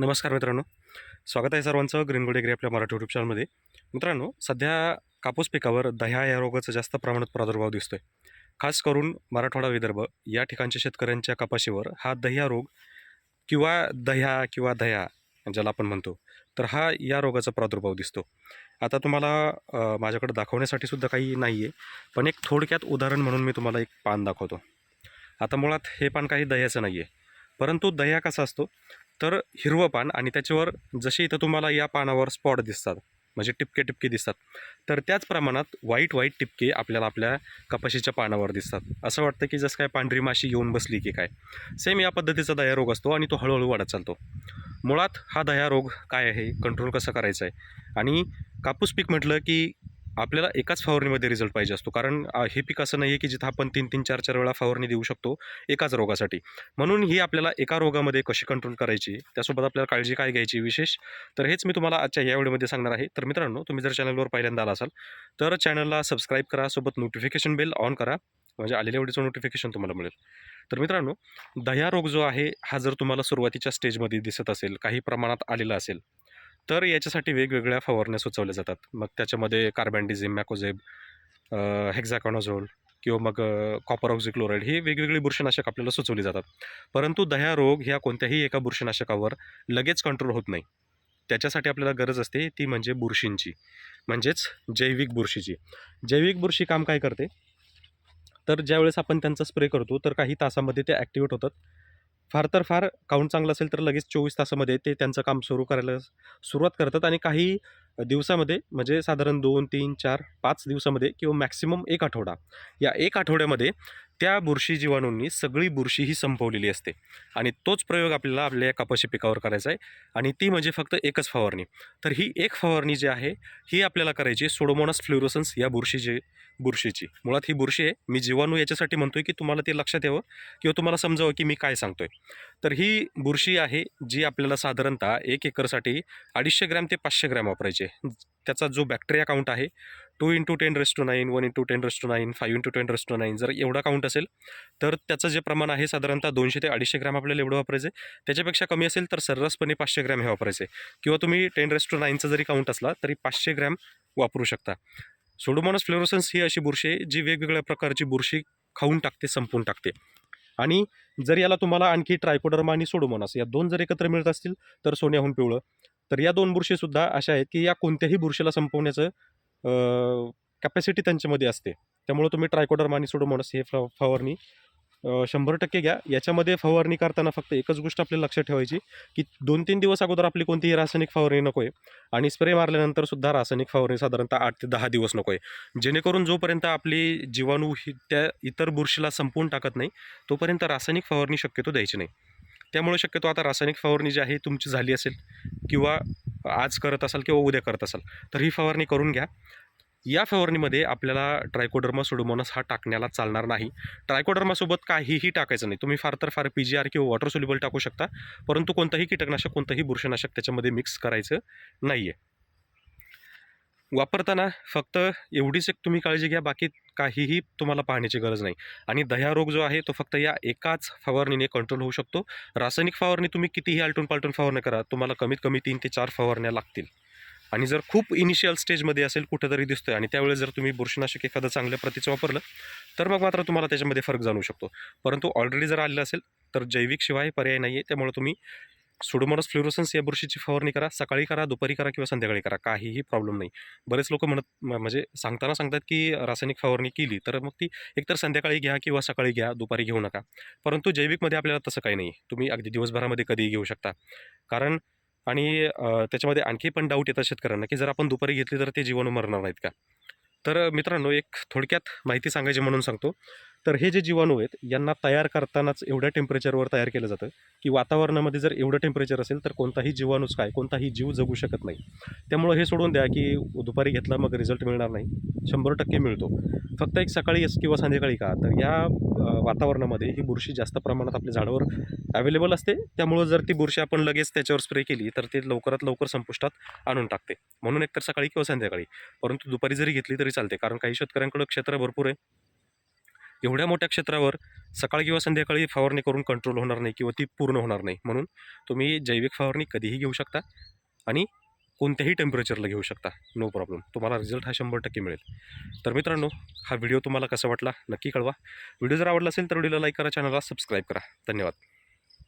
नमस्कार मित्रांनो. स्वागत आहे सर्वांचं ग्रीनगोड ग्रे आपल्या मराठी युट्यूब चॅनलमध्ये मित्रांनो सध्या कापूस पिकावर दह्या या रोगाचा जास्त प्रमाणात प्रादुर्भाव दिसतोय. खास करून मराठवाडा विदर्भ या ठिकाणच्या शेतकऱ्यांच्या कपाशीवर हा दह्या रोग किंवा दह्या किंवा दह्या ज्याला आपण म्हणतो तर हा या रोगाचा प्रादुर्भाव दिसतो. आता तुम्हाला माझ्याकडे दाखवण्यासाठी सुद्धा काही नाही आहे पण एक थोडक्यात उदाहरण म्हणून मी तुम्हाला एक पान दाखवतो. आता मुळात हे पान काही दह्याचं नाही आहे परंतु दह्या कसा असतो? तर हिरवं पान आणि त्याच्यावर जसे इथं तुम्हाला या पानावर स्पॉट दिसतात म्हणजे टिपके टिपके दिसतात तर त्याच प्रमाणात वाईट वाईट टिपके आपल्याला आपल्या कपाशीच्या पानावर दिसतात. असं वाटतं की जसं काय पांढरी माशी येऊन बसली की काय. सेम या पद्धतीचा दया रोग असतो आणि तो हळूहळू वाढत चालतो. मुळात हा दया रोग काय आहे? कंट्रोल कसा करायचा आहे? आणि कापूस पीक म्हटलं की आपल्याला एकाच फवारणीमध्ये रिझल्ट पाहिजे असतो. कारण हे पीक असं नाही आहे की जिथं आपण तीन तीन चार चार वेळा फवारणी देऊ शकतो एकाच रोगासाठी. म्हणून ही आपल्याला एका रोगामध्ये कशी कंट्रोल करायची त्यासोबत आपल्याला काळजी काय घ्यायची विशेष तर हेच मी तुम्हाला आजच्या या व्हिडिओमध्ये सांगणार आहे. तर मित्रांनो तुम्ही जर चॅनलवर पहिल्यांदा आला असाल तर चॅनलला सबस्क्राईब करा सोबत नोटिफिकेशन बेल ऑन करा म्हणजे आलेल्या व्हिडिओचं नोटिफिकेशन तुम्हाला मिळेल. तर मित्रांनो दह्या रोग जो आहे हा जर तुम्हाला सुरुवातीच्या स्टेजमध्ये दिसत असेल काही प्रमाणात आलेला असेल तर याच्यासाठी वेगवेगळ्या फवारण्या सुचवल्या जातात. मग त्याच्यामध्ये कार्बॅन्डिझिम मॅकोझेब हेक्झाकॉनोझोल किंवा मग कॉपर ऑक्झिक्लोराईड ही वेगवेगळी बुरशीनाशक आपल्याला सुचवली जातात. परंतु दह्या रोग ह्या कोणत्याही एका बुरशीनाशकावर लगेच कंट्रोल होत नाही. त्याच्यासाठी आपल्याला गरज असते ती म्हणजे बुरशींची. म्हणजेच जैविक बुरशीची. जैविक बुरशी काम काय करते? तर ज्यावेळेस आपण त्यांचा स्प्रे करतो तर काही तासामध्ये ते ॲक्टिवेट होतात. फार तर फार काउंट चांगलं असेल तर लगेच चोवीस तासामध्ये ते त्यांचं काम सुरू करायला सुरुवात करतात आणि काही दिवसामध्ये म्हणजे साधारण दोन तीन चार पाच दिवसामध्ये किंवा मॅक्सिमम एक आठवडा. या एक आठवड्यामध्ये त्या बुरशी जीवाणूंनी सगळी बुरशी ही संपवलेली असते. आणि तोच प्रयोग आपल्याला आपल्या या कपाशी पिकावर करायचा आहे. आणि ती म्हणजे फक्त एकच फवारणी. तर ही एक फवारणी जी आहे ही आपल्याला करायची सोडोमोनास फ्लुरोसन्स या बुरशीची बुरशीची. मुळात ही बुरशी आहे. मी जीवाणू याच्यासाठी म्हणतोय की तुम्हाला ते लक्षात यावं किंवा तुम्हाला समजावं की मी काय सांगतोय. तर ही बुरशी आहे जी आपल्याला साधारणतः एक एकरसाठी अडीचशे ग्रॅम ते पाचशे ग्रॅम वापरायचे त्याचा जो बॅक्टेरिया काउंट आहे two into ten raise to nine one into ten raise to nine five into ten raise to nine जर एवढा काउंट असेल तर त्याचं जे प्रमाण आहे साधारणतः दोनशे ते अडीचशे ग्रॅम आपल्याला एवढं वापरायचं आहे. त्याच्यापेक्षा कमी असेल तर सर्रासपणे पाचशे ग्रॅम हे वापरायचे किंवा तुम्ही टेन रेस टू नाईनचा जरी काउंट असला तरी पाचशे ग्रॅम वापरू शकता. सोडोमॉनस फ्लोरोसन्स ही अशी बुरशी आहे जी वेगवेगळ्या प्रकारची बुरशी खाऊन टाकते संपवून टाकते. आणि जर याला तुम्हाला आणखी ट्रायकोडर्मा आणि सोडोमॉनस या दोन जर एकत्र मिळत असतील तर सोन्याहून पिवळं. तर या दोन बुरशीसुद्धा अशा आहेत की या कोणत्याही बुरशीला संपवण्याचं कॅपॅसिटी त्यांच्यामध्ये असते. त्यामुळे तुम्ही ट्रायकोडर्मा आणि सोडोमॉनस हे फ फवारणी शंभर टक्के घ्या. याच्यामध्ये फवारणी करताना फक्त एकच गोष्ट आपल्याला लक्षात ठेवायची की दोन तीन दिवस अगोदर आपली कोणतीही रासायनिक फवारणी नको आहे आणि स्प्रे मारल्यानंतर सुद्धा रासायनिक फवारणी साधारणतः आठ ते दहा दिवस नको आहे जेणेकरून जोपर्यंत आपली जीवाणू ही त्या इतर बुरशीला संपवून टाकत नाही तोपर्यंत रासायनिक फवारणी शक्यतो द्यायची नाही. त्यामुळे शक्यतो आता रासायनिक फवारणी जी आहे तुमची झाली असेल किंवा आज करत असाल किंवा उद्या करत असाल तर ही फवारणी करून घ्या. या फवारणीमध्ये आपल्याला ट्रायकोडर्मा सोडोमोनस हा टाकण्याला चालणार नाही. ट्रायकोडर्मासोबत काहीही टाकायचं नाही. तुम्ही फार तर फार पी जी आर किंवा वॉटर सोल्युबल टाकू शकता परंतु कोणतंही कीटकनाशक कोणतंही बुरशीनाशक त्याच्यामध्ये मिक्स करायचं नाही आहे वापरताना फक्त एवढीच एक तुम्ही काळजी घ्या बाकी काहीही तुम्हाला पाहण्याची गरज नाही. आणि दह्या रोग जो आहे तो फक्त या एकाच फवारणीने कंट्रोल होऊ शकतो. रासायनिक फवारणी तुम्ही कितीही आलटून पालटून फवारणी करा तुम्हाला कमीत कमी तीन ते चार फवारण्या लागतील. आणि जर खूप इनिशियल स्टेजमध्ये असेल कुठेतरी दिसतोय आणि त्यावेळेस जर तुम्ही बुरशीनाशक एखादं चांगल्या प्रतीचं वापरलं तर मग मात्र तुम्हाला त्याच्यामध्ये फरक जाणवू शकतो. परंतु ऑलरेडी जर आलेलं असेल तर जैविक शिवाय पर्याय नाही आहे त्यामुळे तुम्ही सुडोमोनस फ्लुरोसन्स या बुरशीची फवारणी करा सकाळी करा दुपारी करा किंवा संध्याकाळी करा काहीही प्रॉब्लेम नाही. बरेच लोक म्हणत म्हणजे सांगताना सांगतात की रासायनिक फवारणी केली तर मग ती एकतर संध्याकाळी घ्या किंवा सकाळी घ्या दुपारी घेऊ नका. परंतु जैविकमध्ये आपल्याला तसं काही नाही. तुम्ही अगदी दिवसभरामध्ये कधीही घेऊ शकता. कारण आणि त्याच्यामध्ये आणखी पण डाऊट येतात शेतकऱ्यांना की जर आपण दुपारी घेतली तर ते जीवाणू मरणार नाहीत का? तर मित्रांनो एक थोडक्यात माहिती सांगायची म्हणून सांगतो. तर हे जे जीवाणू आहेत यांना तयार करतानाच एवढ्या टेम्परेचरवर तयार केलं जातं की वातावरणामध्ये जर एवढं टेम्परेचर असेल तर कोणताही जीवाणूच काय कोणताही जीव जगू शकत नाही. त्यामुळं हे सोडून द्या की दुपारी घेतला मग रिझल्ट मिळणार नाही. शंभर टक्के मिळतो. फक्त एक सकाळी अस- किंवा संध्याकाळी का तर या वातावरणामध्ये ही बुरशी जास्त प्रमाणात आपल्या झाडावर अवेलेबल असते. त्यामुळं जर ती बुरशी आपण लगेच त्याच्यावर स्प्रे केली तर ते लवकरात लवकर संपुष्टात आणून टाकते. म्हणून एकतर सकाळी किंवा संध्याकाळी. परंतु दुपारी जरी घेतली तरी चालते कारण काही शेतकऱ्यांकडं क्षेत्र भरपूर आहे. एवढ्या मोठ्या क्षेत्रावर सकाळ किंवा संध्याकाळी फवारणी करून कंट्रोल होणार नाही किंवा ती पूर्ण होणार नाही. म्हणून तुम्ही जैविक फवारणी कधीही घेऊ शकता आणि कोणत्याही टेम्परेचरला घेऊ शकता. नो प्रॉब्लेम तुम्हाला रिझल्ट हा शंभर टक्के मिळेल. तर मित्रांनो हा व्हिडिओ तुम्हाला कसा वाटला नक्की कळवा. व्हिडिओ जर आवडला असेल तर व्हिडिओला लाईक करा चॅनलला सबस्क्राईब करा. धन्यवाद.